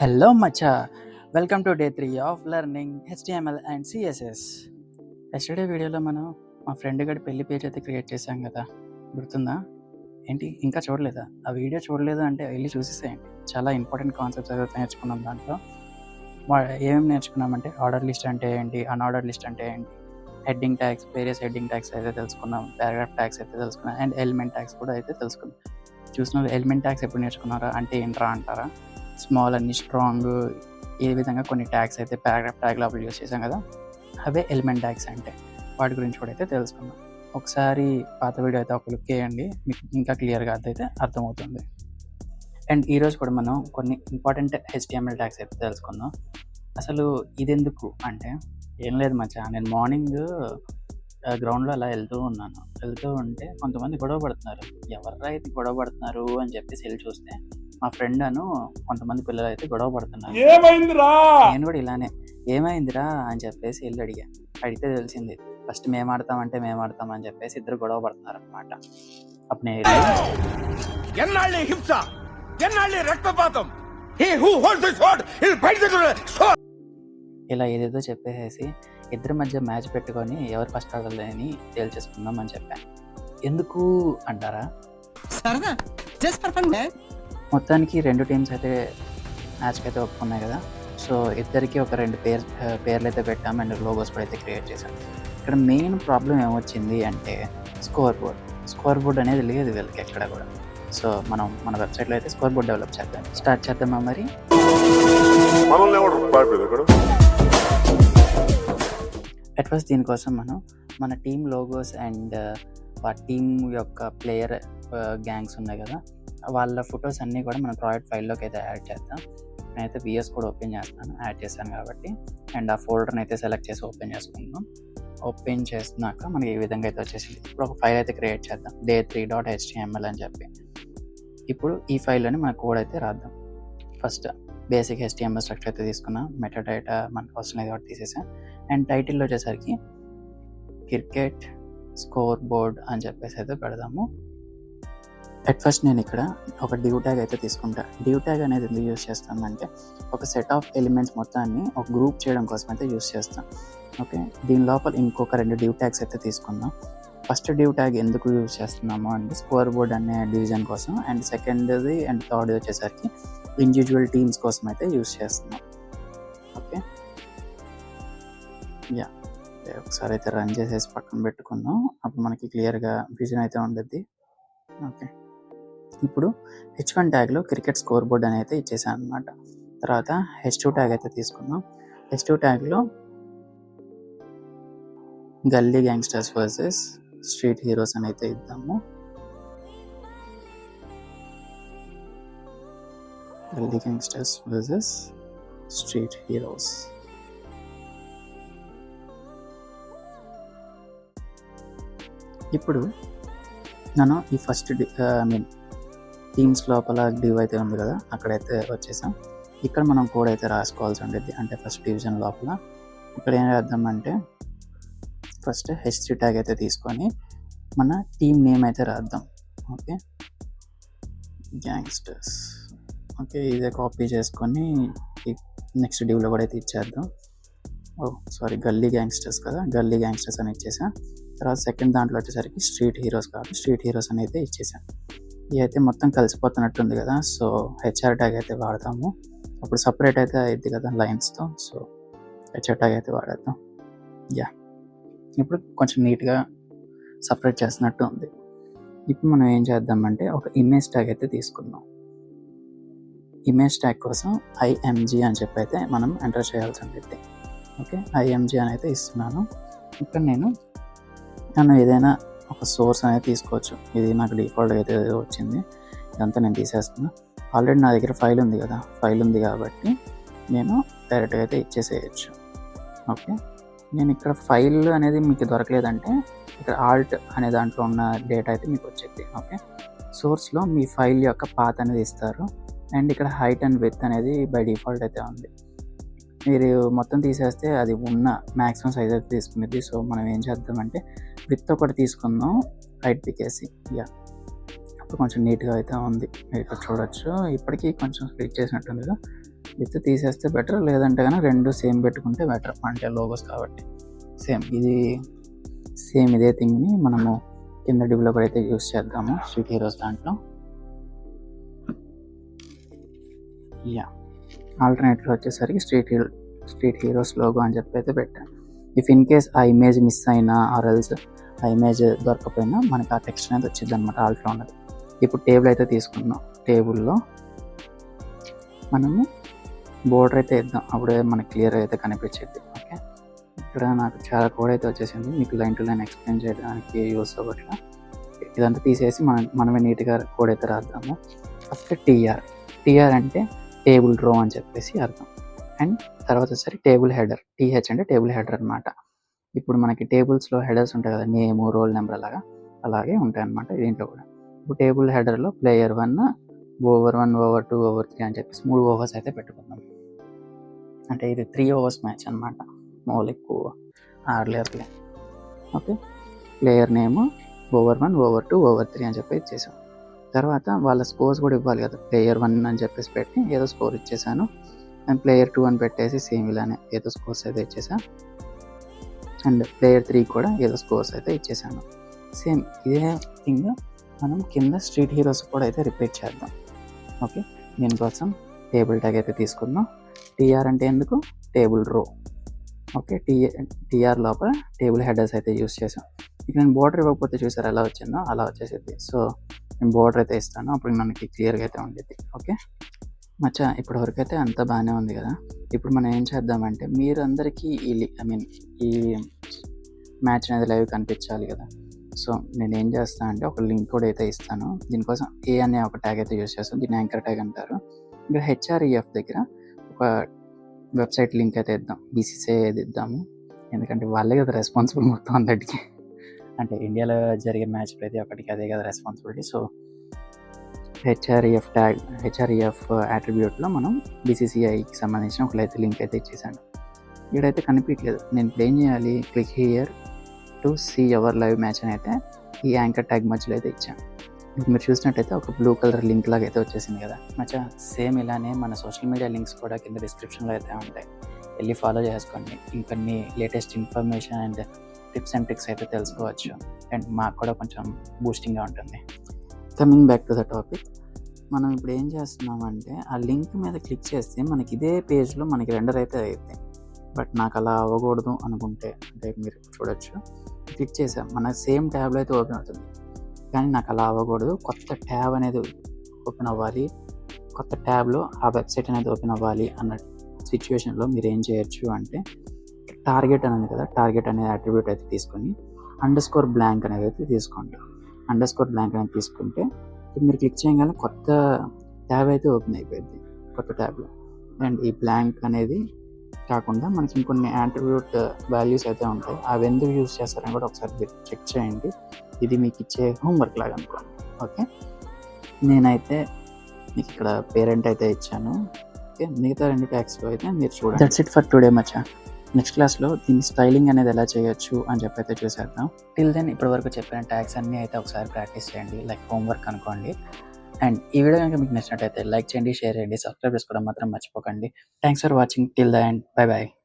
Hello Maccha welcome to day three of learning HTML and CSS yesterday వీడియోలో మనం మా friend గడి పెళ్ళి పేజ్ అయితే క్రియేట్ చేశాం కదా. గుర్తుందా? ఏంటి? ఇంకా చూడలేదా? ఆ వీడియో చూడలేదు అంటే వెళ్ళి చూసేసేయండి. చాలా ఇంపార్టెంట్ కాన్సెప్ట్స్ అయితే నేర్చుకున్నాం దాంట్లో. ఏమేమి నేర్చుకున్నామంటే ఆర్డర్ లిస్ట్ అంటే ఏంటి? అన్ఆర్డర్ లిస్ట్ అంటే ఏంటి? Heading tags various heading tags అయితే తెలుసుకున్నాం. పారాగ్రాఫ్ ట్యాక్స్ అయితే తెలుసుకున్నాం. అండ్ ఎలిమెంట్ ట్యాక్స్ కూడా అయితే తెలుసుకున్నాం. చూసిన ఎలిమెంట్ ట్యాక్స్ ఎప్పుడు నేర్చుకున్నారా? అంటే ఏంట్రా అంటారా? స్మాల్ అన్ని స్ట్రాంగ్ ఏ విధంగా కొన్ని ట్యాగ్స్ అయితే పారాగ్రాఫ్ ట్యాగ్ లోపల యూస్ చేసాం కదా అవే ఎలిమెంట్ ట్యాగ్స్ అంటే. వాటి గురించి కూడా అయితే తెలుసుకుందాం. ఒకసారి పాత వీడియో అయితే ఒక లుక్ వేయండి మీకు ఇంకా క్లియర్గా అయితే అర్థమవుతుంది. అండ్ ఈరోజు కూడా మనం కొన్ని ఇంపార్టెంట్ హెచ్టిఎంఎల్ ట్యాగ్స్ అయితే తెలుసుకుందాం. అసలు ఇది ఎందుకు అంటే ఏం లేదు మచ్చా నేను మార్నింగ్ గ్రౌండ్లో అలా వెళ్తూ ఉన్నాను. వెళ్తూ ఉంటే కొంతమంది గొడవ పడుతున్నారు. ఎవరైతే అయితే గొడవ పడుతున్నారు అని చెప్పేసి వెళ్ళి చూస్తే మా ఫ్రెండ్ అను కొంతమంది పిల్లలు అయితే గొడవ పడుతున్నారు. ఏమైందిరా? నేను కూడా ఇలానే ఏమైందిరా? అని చెప్పేసి వెళ్ళి అడిగా. అడిగితే తెలిసింది ఫస్ట్ మేము ఆడతామంటే మేము ఆడతాం అని చెప్పేసి ఇద్దరు గొడవ పడుతున్నారు అనమాట అప్పుడు ఎన్నాళ్ళి హింస? ఎన్నాళ్ళి రక్తపాతం? ఇల్ ఏదేదో చెప్పేసి ఇద్దరి మధ్య మ్యాచ్ పెట్టుకొని ఎవరు ఫస్ట్ ఆడాలని తేల్చేసుకుందాం అని చెప్పాను ఎందుకు? అంటారా? సరదా? జస్ట్ ఫర్ ఫన్ మొత్తానికి రెండు టీమ్స్ అయితే మ్యాచ్కి అయితే ఒప్పుకున్నాయి కదా. సో ఇద్దరికి ఒక రెండు పేర్ పేర్లు అయితే పెట్టాం అండ్ లోగోస్ కూడా అయితే క్రియేట్ చేసాం ఇక్కడ మెయిన్ ప్రాబ్లం ఏమొచ్చింది అంటే స్కోర్ బోర్డ్ స్కోర్ బోర్డ్ అనేది లేదు వీళ్ళకి ఎక్కడ కూడా. సో మనం మన వెబ్సైట్లో అయితే స్కోర్ బోర్డ్ డెవలప్ చేద్దాం. స్టార్ట్ చేద్దామా మరి? అట్ ఫస్ట్ దీనికోసం మనం మన టీమ్ లోగోస్ అండ్ ఆ టీమ్ యొక్క ప్లేయర్ గ్యాంగ్స్ ఉన్నాయి కదా. వాళ్ళ ఫొటోస్ అన్నీ కూడా మన ప్రాజెక్ట్ ఫైల్లోకి అయితే యాడ్ చేద్దాం. నేనైతే విఎస్ కూడా ఓపెన్ చేస్తాను యాడ్ చేశాను కాబట్టి. అండ్ ఆ ఫోల్డర్ని అయితే సెలెక్ట్ చేసి ఓపెన్ చేసుకుందాం. ఓపెన్ చేసినాక మనకి ఈ విధంగా అయితే వచ్చేసింది? ఇప్పుడు ఒక ఫైల్ అయితే క్రియేట్ చేద్దాం. డే త్రీ డాట్ హెచ్టిఎంఎల్ అని చెప్పి. ఇప్పుడు ఈ ఫైల్లోని మన కోడ్ అయితే రాద్దాం. ఫస్ట్ బేసిక్ హెచ్టిఎంఎల్ స్ట్రక్చర్ అయితే తీసుకున్నాం. మెటా డేటా మనకు అవసరం లేదు కాబట్టి తీసేసాం. అండ్ టైటిల్ వచ్చేసరికి క్రికెట్ స్కోర్ బోర్డ్ అని చెప్పేసి అయితే పెడదాము. అట్ ఫస్ట్ నేను ఇక్కడ ఒక డ్యూ ట్యాగ్ అయితే తీసుకుంటా. డ్యూ ట్యాగ్ అనేది ఎందుకు యూస్ చేస్తామంటే ఒక సెట్ ఆఫ్ ఎలిమెంట్స్ మొత్తాన్ని ఒక గ్రూప్ చేయడం కోసం అయితే యూస్ చేస్తాం ఓకే దీని లోపల ఇంకొక రెండు డ్యూ ట్యాగ్స్ అయితే తీసుకుందాం. ఫస్ట్ డ్యూ ట్యాగ్ ఎందుకు యూస్ చేస్తున్నాము అంటే స్కోర్ బోర్డ్ అనే డివిజన్ కోసం అండ్ సెకండ్ది అండ్ థర్డ్ వచ్చేసరికి ఇండివిజువల్ టీమ్స్ కోసం అయితే యూస్ చేస్తున్నాం. ఓకే యా ఒకసారి అయితే రన్ చేసేసి పక్కన పెట్టుకుందాం. అప్పుడు మనకి క్లియర్గా విజన్ అయితే ఉండద్ది. ఓకే ఇప్పుడు హెచ్ వన్ ట్యాగ్లో క్రికెట్ స్కోర్ బోర్డ్ అని అయితే ఇచ్చేసాను అనమాట తర్వాత హెచ్ టూ ట్యాగ్ అయితే తీసుకున్నాం H two ట్యాగ్లో Gully Gangsters versus Street Heroes అని అయితే ఇద్దాము. Gully Gangsters versus Street Heroes ఇప్పుడు నేను ఈ ఫస్ట్ ఐ మీన్ టీమ్స్ లోపల డివ్ అయితే ఉంది కదా అక్కడైతే వచ్చేసాం. ఇక్కడ మనం కోడ్ అయితే రాసుకోవాల్సి ఉండేది. అంటే ఫస్ట్ డివిజన్ లోపల ఇక్కడ ఏం రాద్దామంటే ఫస్ట్ హెచ్ ట్యాగ్ అయితే తీసుకొని మన టీమ్ నేమ్ అయితే రాద్దాం. ఓకే? గ్యాంగ్స్టర్స్ ఓకే ఇదే కాపీ చేసుకొని నెక్స్ట్ డివ్లో కూడా అయితే ఇచ్చేద్దాం. ఓ సారీ గల్లీ గ్యాంగ్స్టర్స్ కదా గల్లీ గ్యాంగ్స్టర్స్ అని ఇచ్చేసాం. తర్వాత సెకండ్ దాంట్లో వచ్చేసరికి స్ట్రీట్ హీరోస్ కాబట్టి స్ట్రీట్ హీరోస్ అని అయితే ఇచ్చేసాం. ఇదైతే అయితే మొత్తం కలిసిపోతున్నట్టుంది కదా సో హెచ్ఆర్ ట్యాగ్ అయితే వాడతాము. అప్పుడు సపరేట్ అయితే అయింది కదా లైన్స్తో సో హెచ్ఆర్ ట్యాగ్ అయితే వాడేద్దాం. యా ఇప్పుడు కొంచెం నీట్గా సపరేట్ చేస్తున్నట్టు ఉంది ఇప్పుడు మనం ఏం చేద్దామంటే ఒక ఇమేజ్ ట్యాగ్ అయితే తీసుకుందాం. ఇమేజ్ ట్యాగ్ కోసం ఐఎంజీ అని చెప్పి అయితే మనం ఎంటర్ చేయాల్సి ఉంటుంది ఓకే ఐఎంజీ అని అయితే ఇస్తున్నాను. ఇక్కడ నేను నన్ను ఏదైనా ఒక సోర్స్ అనేది తీసుకోవచ్చు. ఇది నాకు డిఫాల్ట్ అయితే వచ్చింది. ఇదంతా నేను తీసేస్తున్నా. ఆల్రెడీ నా దగ్గర ఫైల్ ఉంది కదా. ఫైల్ ఉంది కాబట్టి నేను డైరెక్ట్గా అయితే ఇచ్చేసేయచ్చు. ఓకే? నేను ఇక్కడ ఫైల్ అనేది మీకు దొరకలేదంటే ఇక్కడ ఆల్ట్ అనే దాంట్లో ఉన్న డేటా అయితే మీకు వచ్చేది. ఓకే? సోర్స్లో మీ ఫైల్ యొక్క పాత్ అనేది ఇస్తారు. అండ్ ఇక్కడ హైట్ అండ్ విత్ అనేది బై డిఫాల్ట్ అయితే ఉంది. మీరు మొత్తం తీసేస్తే అది ఉన్న మ్యాక్సిమం సైజ్ అయితే తీసుకునేది. సో మనం ఏం చేద్దామంటే విత్ ఒకటి తీసుకుందాం. హైట్ పికేసి యా అప్పుడు కొంచెం నీట్గా అయితే ఉంది. మీరు ఇక్కడ చూడొచ్చు. ఇప్పటికీ కొంచెం స్ప్లిట్ చేసినట్టుంది కదా. విత్ తీసేస్తే బెటర్ లేదంటే కానీ రెండు సేమ్ పెట్టుకుంటే బెటర్ అంటే లోగోస్ కాబట్టి. సేమ్ ఇది సేమ్ ఇదే థింగ్ని మనము కింద డెవలపర్ అయితే యూస్ చేద్దాము. స్ట్రీట్ హీరోస్ దాంట్లో. యా ఆల్టర్నేటివ్ వచ్చేసరికి street hero street heroes logo అని చెప్పి అయితే పెట్టాను. ఇఫ్ ఇన్ కేస్ ఆ ఇమేజ్ మిస్ అయినా ఆర్ ఎల్స్ ఆ ఇమేజ్ దొరకపోయినా మనకి ఆ టెక్స్ట్ అనేది వచ్చింది అనమాట ఆల్ట్లో ఉన్నది. ఇప్పుడు టేబుల్ అయితే తీసుకున్నాం టేబుల్లో మనము బోర్డర్ అయితే ఇద్దాం అప్పుడే మనకి క్లియర్ అయితే కనిపించేది. ఓకే ఇక్కడ నాకు చాలా కోడ్ అయితే వచ్చేసింది. మీకు లైన్ టు లైన్ ఎక్స్ప్లెయిన్ చేయడానికి యూస్ అవ్వట్లా. ఇదంతా తీసేసి మనం మనమే నీట్గా కోడ్ అయితే రాద్దాము. ఫస్ట్ టీఆర్ టీఆర్ అంటే టేబుల్ రో అని చెప్పేసి అర్థం. అండ్ తర్వాత వచ్చేసరికి టేబుల్ హెడర్ టీహెచ్ అంటే టేబుల్ హెడర్ అనమాట ఇప్పుడు మనకి టేబుల్స్లో హెడర్స్ ఉంటాయి కదా నేమ్ రోల్ నెంబర్ అలాగా అలాగే ఉంటాయి అనమాట దీంట్లో కూడా. ఇప్పుడు table హెడర్లో player one over one over two over three అని చెప్పేసి మూడు ఓవర్స్ అయితే పెట్టుకుందాం. అంటే ఇది త్రీ ఓవర్స్ మ్యాచ్ అనమాట మోల్ ఎక్కువ ఆడలేరులే okay? Player name over one over two over three అని చెప్పి ఇచ్చేసాం. తర్వాత వాళ్ళ స్కోర్స్ కూడా ఇవ్వాలి కదా. ప్లేయర్ వన్ అని చెప్పేసి పెట్టి ఏదో స్కోర్ ఇచ్చేసాను. అండ్ ప్లేయర్ టూ అని పెట్టేసి సేమ్ ఇలానే ఏదో స్కోర్స్ అయితే ఇచ్చేసా. అండ్ ప్లేయర్ త్రీ కూడా ఏదో స్కోర్స్ అయితే ఇచ్చేసాను. సేమ్ ఇదే థింగ్ మనం కింద స్ట్రీట్ హీరోస్ కూడా అయితే రిపీట్ చేద్దాం. ఓకే? దీనికోసం టేబుల్ ట్యాగ్ అయితే తీసుకుందాం. టీఆర్ అంటే ఎందుకు? Table row. Okay? T TR లోపల టేబుల్ హెడర్స్ అయితే యూస్ చేసాం. ఇక నేను బోర్డర్ ఇవ్వకపోతే చూసారు ఎలా వచ్చిందో? అలా వచ్చేసేది సో నేను బోర్డర్ అయితే ఇస్తాను. అప్పుడు మనకి క్లియర్గా అయితే ఉండేది. ఓకే? మచ్చా ఇప్పటి వరకు అయితే అంతా బాగానే ఉంది కదా. ఇప్పుడు మనం ఏం చేద్దామంటే మీరు అందరికీ ఈ ఐ మీన్ ఈ మ్యాచ్ అనేది లైవ్ కనిపించాలి కదా. సో నేను ఏం చేస్తాను అంటే ఒక లింక్ కూడా అయితే ఇస్తాను. దీనికోసం ఏ అనే ఒక ట్యాగ్ అయితే యూస్ చేస్తాను. దీన్ని యాంకర్ ట్యాగ్ అంటారు. ఇక్కడ హెచ్ఆర్ఈఎఫ్ దగ్గర ఒక వెబ్సైట్ లింక్ అయితే ఇద్దాం. బీసీసీఐ అది ఇద్దాము. ఎందుకంటే వాళ్ళే కదా రెస్పాన్సిబుల్ మొత్తం అందరికీ. అంటే ఇండియాలో జరిగే మ్యాచ్ ప్రతి ఒక్కటికి అదే కదా responsibility. So HREF tag HREF అట్రిబ్యూట్లో uh, మనం బీసీసీఐకి సంబంధించిన ఒక అయితే లింక్ అయితే ఇచ్చేసాను. ఇక్కడైతే కనిపించలేదు నేను ఇప్పుడు ఏం చేయాలి? Click here to see our live match అని అయితే ఈ యాంకర్ ట్యాగ్ మధ్యలో అయితే ఇచ్చాను. ఇప్పుడు మీరు చూసినట్టయితే ఒక బ్లూ కలర్ లింక్ లాగా అయితే వచ్చేసింది కదా. మచ్చా సేమ్ ఇలానే మన సోషల్ మీడియా లింక్స్ కూడా కింద డిస్క్రిప్షన్లో అయితే ఉంటాయి. వెళ్ళి ఫాలో చేసుకోండి. ఇంకొన్ని latest information and tips and tricks అయితే తెలుసుకోవచ్చు. అండ్ మాకు కూడా కొంచెం బూస్టింగ్గా ఉంటుంది. Coming back to the topic మనం ఇప్పుడు ఏం చేస్తున్నామంటే ఆ లింక్ మీద క్లిక్ చేస్తే మనకి ఇదే పేజ్లో మనకి రెండర్ అయితే అవుతుంది బట్ నాకు అలా అవ్వకూడదు అనుకుంటే అంటే మీరు చూడొచ్చు. క్లిక్ చేసాం. మన సేమ్ ట్యాబ్లో అయితే ఓపెన్ అవుతుంది. కానీ నాకు అలా అవ్వకూడదు. కొత్త ట్యాబ్ అనేది ఓపెన్ అవ్వాలి. కొత్త ట్యాబ్లో ఆ వెబ్సైట్ అనేది ఓపెన్ అవ్వాలి అన్న సిచ్యువేషన్లో మీరు ఏం చేయొచ్చు అంటే టార్గెట్ అనేది కదా టార్గెట్ అనేది అట్రిబ్యూట్ అయితే తీసుకొని అండర్ స్కోర్ బ్లాంక్ అనేది అయితే తీసుకోండి. అండర్ స్కోర్ బ్లాంక్ అనేది తీసుకుంటే ఇప్పుడు మీరు క్లిక్ చేయగానే కొత్త ట్యాబ్ అయితే ఓపెన్ అయిపోయింది. కొత్త ట్యాబ్లో అండ్ ఈ బ్లాంక్ అనేది కాకుండా మనకి ఇంకొన్ని యాట్రిబ్యూట్ వాల్యూస్ అయితే ఉంటాయి. అవి ఎందుకు యూజ్ చేస్తారని కూడా ఒకసారి చెక్ చేయండి. ఇది మీకు ఇచ్చే హోంవర్క్ లాగా అనుకోండి. ఓకే నేనైతే మీకు ఇక్కడ పేరెంట్ అయితే ఇచ్చాను. ఓకే మిగతా రెండు ట్యాక్స్లో అయితే మీరు చూడండి. దట్స్ ఇట్ ఫర్ టుడే మచ్చా నెక్స్ట్ క్లాస్లో దీని స్టైలింగ్ అనేది ఎలా చేయొచ్చు అని చెప్పి అయితే చూసేద్దాం. టిల్ దెన్ ఇప్పటి వరకు చెప్పిన ట్యాగ్స్ అన్నీ అయితే ఒకసారి ప్రాక్టీస్ చేయండి. లైక్ హోంవర్క్ అనుకోండి. అండ్ ఈ వీడియో కనుక మీకు నచ్చినట్టయితే లైక్ చేయండి షేర్ చేయండి సబ్స్క్రైబ్ చేసుకోవడం మాత్రం మర్చిపోకండి. Thanks for watching till the end bye bye